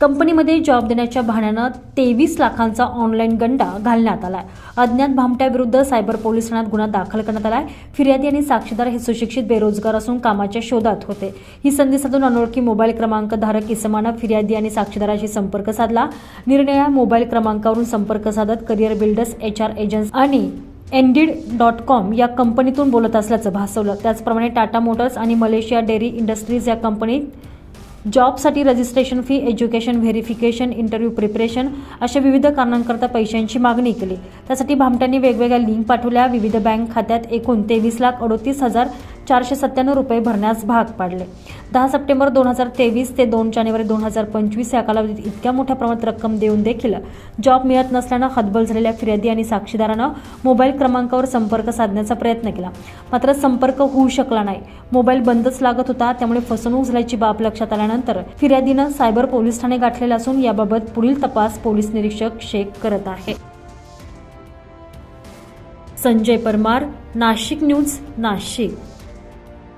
कंपनीमध्ये जॉब देण्याच्या बहाण्यानं तेवीस लाखांचा ऑनलाईन गंडा घालण्यात आला आहे अज्ञात भामट्याविरुद्ध सायबर पोलीस ठाण्यात गुन्हा दाखल करण्यात आला आहे फिर्यादी आणि साक्षीदार हे सुशिक्षित बेरोजगार असून कामाच्या शोधात होते. ही संधी साधून अनोळखी मोबाईल क्रमांक धारक इसमानं फिर्यादी आणि साक्षीदाराशी संपर्क साधला. निर्णया मोबाईल क्रमांकावरून संपर्क साधत career builders H R agency आणि एनडीड डॉट कॉम या कंपनीतून बोलत असल्याचं भासवलं. त्याचप्रमाणे टाटा मोटर्स आणि मलेशिया डेअरी इंडस्ट्रीज या कंपनीत जॉबसाठी registration fee education verification interview preparation अशा विविध कारणांकरता पैशांची मागणी केली. त्यासाठी भामट्यांनी वेगवेगळ्या लिंक पाठवल्या. विविध बँक खात्यात एकूण तेवीस लाख अडोतीस हजार चारशे सत्त्याण्णव रुपये भरण्यास भाग पाडले. दहा सप्टेंबर दोन हजार तेवीस ते दोन जानेवारी दोन हजार पंचवीस या कालावधीत इतक्या मोठ्या प्रमाणात रक्कम देऊन देखील जॉब मिळत नसल्यानं हतबल झालेल्या फिर्यादी आणि साक्षीदारानं मोबाईल क्रमांकावर संपर्क साधण्याचा प्रयत्न केला. मात्र संपर्क होऊ शकला नाही. मोबाईल बंदच लागत होता त्यामुळे फसवणूक झाल्याची बाब लक्षात आल्यानंतर फिर्यादीनं सायबर पोलीस ठाणे गाठलेलं असून याबाबत पुढील तपास पोलीस निरीक्षक शेख करत आहे. संजय परमार नाशिक न्यूज नाशिक.